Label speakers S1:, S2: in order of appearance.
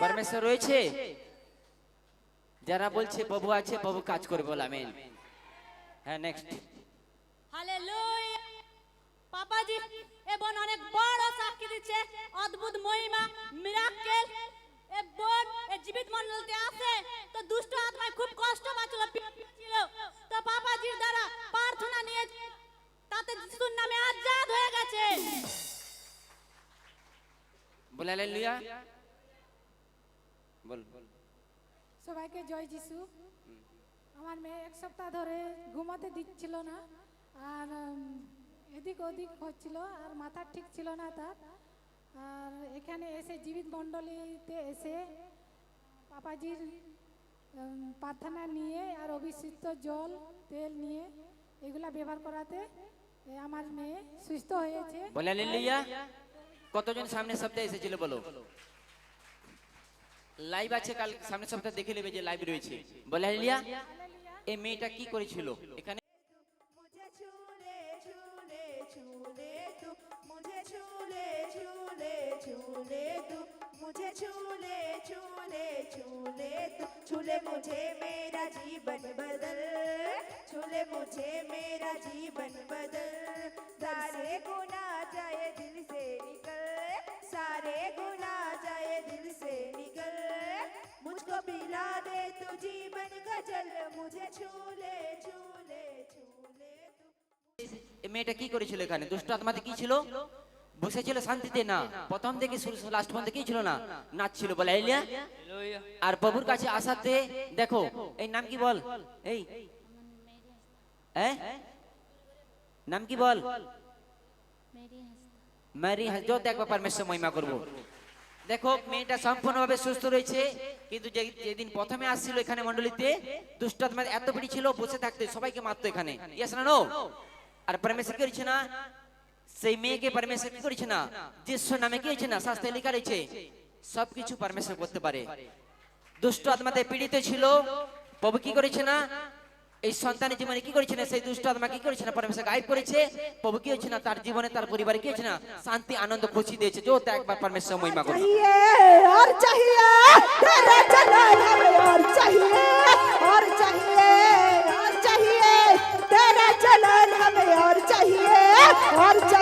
S1: পরমেশ্বর রয়েছে? যারা বলছে প্রভু আছে প্রভু কাজ করে বল আমেন। হ্যাঁ নেক্সট
S2: পাপাজি এবং অনেক বড় সাক্ষী দিচ্ছে। অদ্ভুত মহিমা।
S1: বল হালেলুয়া বল
S3: সবাইকে জয় যিশু। আমার মেয়ে এক সপ্তাহ ধরে ঘুমাতে দিচ্ছিল না আর এদিক ওদিক হচ্ছিল আর মাথা ঠিক ছিল না তার। আর এখানে এসে জীবিত মণ্ডলীতে এসে পাপাজির প্রার্থনা নিয়ে আর অভিষিক্ত জল তেল নিয়ে এগুলা ব্যবহার করাতে আমার মেয়ে সুস্থ হয়েছে।
S1: বল কতজন সামনের সপ্তাহে এসেছিল বলো লাইভ আছে কাল সামনের সপ্তাহে দেখে নেবে যে লাইভ রয়েছে বল হালেলুয়া এই মেয়েটা কি করেছিল এখানে
S4: मुझे छूले छूले छूले तू मुझे छूले छूले छूले तू मुझे छूले छूले छूले तू छूले मुझे मेरा जीवन बदल छूले मुझे मेरा जीवन बदल सारे गुना जाए मुझको पिला दे तू जीवन का जल मुझे छूले छूले छूले तू
S1: এই মেয়েটা কি করেছিল এখানে দুষ্ট আত্মাতে কি ছিল বসেছিল শান্তিতে না প্রথম থেকে শুরু লাস্ট পর্যন্ত কি ছিল না নাচছিল বলে আইলিয়া আর প্রভুর কাছে আসাতে দেখো এই নাম কি বল এই হ্যাঁ নাম কি বল ম্যারি হাজো দেখবা পারমেশ্বর মহিমা করব দেখো, মেয়েটা সম্পূর্ণভাবে সুস্থ রয়েছে, কিন্তু যেদিন প্রথমে আসছিল এখানে মন্ডলীতে দুষ্ট আত্মা এত পিড়ি ছিল, বসে থাকতে সবাইকে মারতো এখানে। না আর পরমেশ্বর কি না? সেই মেয়েকে পরমেশ্বর কি করেছে না? যিশু নামে কি হয়েছে না? শাস্ত্রে লেখা রয়েছে, সবকিছু পরমেশ্বর করতে পারে। দুষ্ট আত্মাতে পীড়িত ছিল, প্রভু কি করেছে না? এই সন্তানের জীবনে কি করেছে না সেই দুষ্ট আত্মা কি করেছে না পরমেশ্বর গাইড করেছে। প্রভু কি হচ্ছে না তার জীবনে, তার পরিবার কি হচ্ছে না শান্তি, আনন্দ, খুশি দিয়েছে। যত একবার পরমেশ্বর মহিমা করুন
S4: আর চাহিয়ে আর চাহিয়ে আর চাহিয়ে আর চাহিয়ে তেরা চলন হমে আর চাহিয়ে আর চাহিয়ে